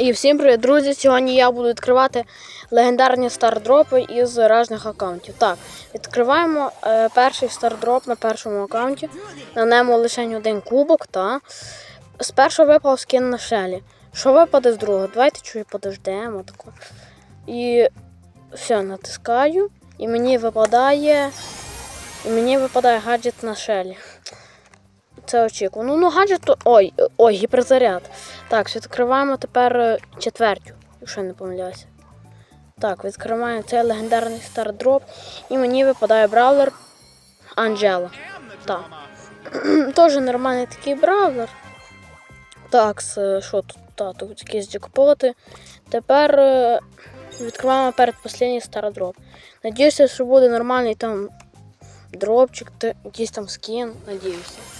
І всім привіт, друзі! Сьогодні я буду відкривати легендарні стардропи із різних аккаунтів. Так, відкриваємо е, перший стардроп на першому аккаунті. На ньому лише один кубок, та з першого випав скін на шелі. Що випаде з другого? Давайте чуть подождемо тако. І все, натискаю. І мені випадає. І мені випадає гаджет на шелі. Це очікувано. Ну, гаджет. Ой, ой, гіперзаряд. Так, відкриваємо тепер е, четвертю, якщо я не помиляюся. Так, відкриваємо цей легендарний стардроп. І мені випадає бравлер Анджела. Так. Теж нормальний такий бравлер. Так, що тут? Так, тут якісь джекпоти. Тепер е, відкриваємо передпослідній стардроп. Надіюся, що буде нормальний там дропчик, якийсь там скін. Надіюся.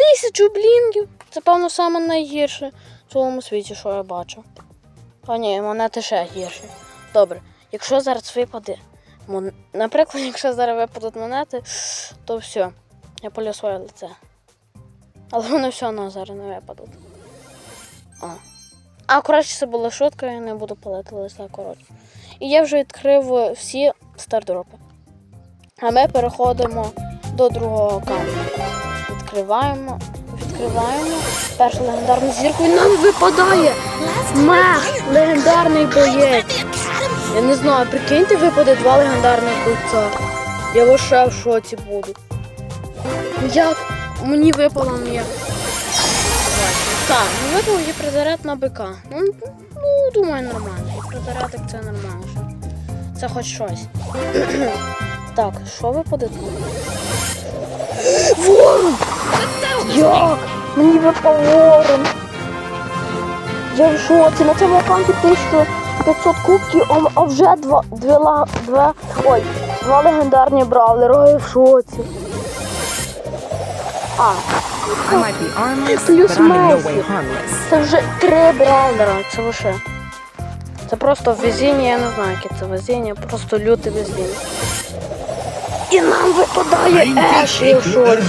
Тисячу блінгів. Це, певно, саме найгірше в цілому світі, що я бачу. А ні, монети ще гірші. Добре, якщо зараз випаде. мон- Наприклад, якщо зараз випадуть монети, то все. Я полю своє лице. Але вони все одно зараз не випадуть. А. А, коротше, це була шутка, я не буду палити лице, коротше. І я вже відкрив всі стардропи. А ми переходимо до другого аккаунту. Відкриваємо, відкриваємо першу легендарну зірку і нам випадає мех, легендарний боєць. Я не знаю, прикиньте, випаде два легендарних бойця. Я лише в шоці буду. Як мені випала моя. Так, ну випав гіперзаряд на БК. Ну, ну думаю, нормально. Гіперзарядик це нормально. Це хоч щось. так, що випаде тут? Як? Мені випав ворон. Я в шоці, на цьому аккаунті 1500 кубків, а, вже два, дві, два, ой, два легендарні бравлери, ой, я в шоці. А, Плюс Мейсі. це вже три бравлера, це лише. Це просто везіння, я не знаю, яке це везіння, просто люте везіння. І нам випадає Еш, я в шоці.